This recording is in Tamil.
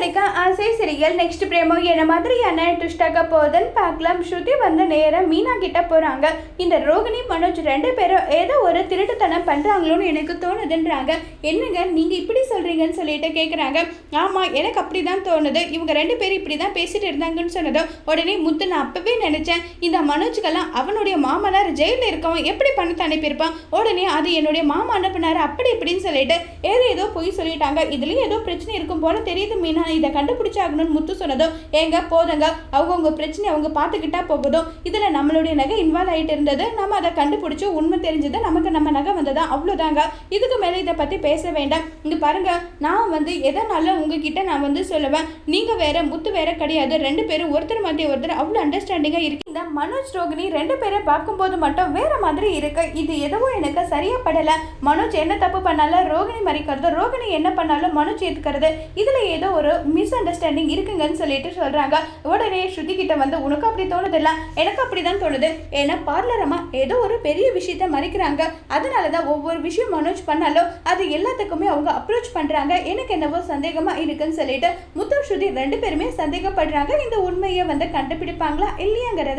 கிடைக்க ஆசை சிறியல் நெக்ஸ்ட் பிரேமோ என்ன மாதிரியான ட்விஸ்டாக போகுதுன்னு பார்க்கலாம். ஸ்ருதி வந்து நேரம் மீனா கிட்ட போறாங்க. இந்த ரோகிணி மனோஜ் ரெண்டு பேரும் ஏதோ ஒரு திருட்டுத்தனம் பண்றாங்களோன்னு எனக்கு தோணுதுன்றாங்க. என்னங்க நீங்க இப்படி சொல்றீங்கன்னு சொல்லிட்டு கேட்குறாங்க ஆமா எனக்கு அப்படிதான் தோணுது. இவங்க ரெண்டு பேரும் இப்படிதான் பேசிட்டு இருந்தாங்கன்னு சொன்னதும் உடனே முத்து நான் அப்பவே நினைச்சேன். இந்த மனோஜுக்கெல்லாம் அவனுடைய மாமனார் ஜெயிலில் இருக்கவன். எப்படி பணத்தை அனுப்பியிருப்பான்? உடனே அது என்னுடைய மாமா அனுப்பினார். அப்படி இப்படின்னு சொல்லிட்டு ஏதோ ஏதோ பொய் சொல்லிட்டாங்க. இதுலயும் ஏதோ பிரச்சனை இருக்கும் போல தெரியுது மீனா. இதை கண்டுபிடிச்சாகணும்னு முத்து சொன்னதும் ஏங்க போதுங்க. அவங்கவுங்க பிரச்சனை அவங்க பார்த்துக்கிட்டா போகுதும் இதில் நம்மளுடைய நகை இன்வால்வ் ஆகிட்டு இருந்தது. நம்ம அதை கண்டுபிடிச்சி உண்மை தெரிஞ்சது நமக்கு நம்ம நகை வந்ததா? அவ்வளோதாங்க. இதுக்கு மேலே இதை பற்றி பேச வேண்டாம். இங்கே பாருங்க நான் வந்து எதனால உங்ககிட்ட நான் வந்து சொல்லுவேன் நீங்கள் வேற முத்து வேற கிடையாது. ரெண்டு பேரும் ஒருத்தர் மத்திய ஒருத்தர் அவ்வளோ அண்டர்ஸ்டாண்டிங்காக இருக்கு இந்த மனோஜ் ரோகிணி ரெண்டு பேரை பார்க்கும்போது மட்டும் வேற மாதிரி இருக்கு. இது எதுவும் எனக்கு சரியா படல. மனோஜ் என்ன தப்பு பண்ணாலும் ரோகிணி மறிக்கிறது ரோகிணி என்ன பண்ணாலும் மனோஜ் ஏத்துக்கிறது. இதுல ஏதோ ஒரு மிஸ் அண்டர்ஸ்டாண்டிங் இருக்குங்கன்னு சொல்லிட்டு சொல்றாங்க. உடனே ஸ்ருதி கிட்ட வந்து உனக்கு அப்படி தோணுதில்ல? எனக்கு அப்படிதான் தோணுது. ஏன்னா பார்லரமா ஏதோ ஒரு பெரிய விஷயத்த மறைக்கிறாங்க. அதனாலதான் ஒவ்வொரு விஷயம் மனோஜ் பண்ணாலும் அது எல்லாத்துக்குமே அவங்க அப்ரோச் பண்றாங்க. எனக்கு என்னவோ சந்தேகமா இருக்குன்னு சொல்லிட்டு முத்தம் ஸ்ருதி ரெண்டு பேருமே சந்தேகப்படுறாங்க. இந்த உண்மையை வந்து கண்டுபிடிப்பாங்களா இல்லையாங்கிறத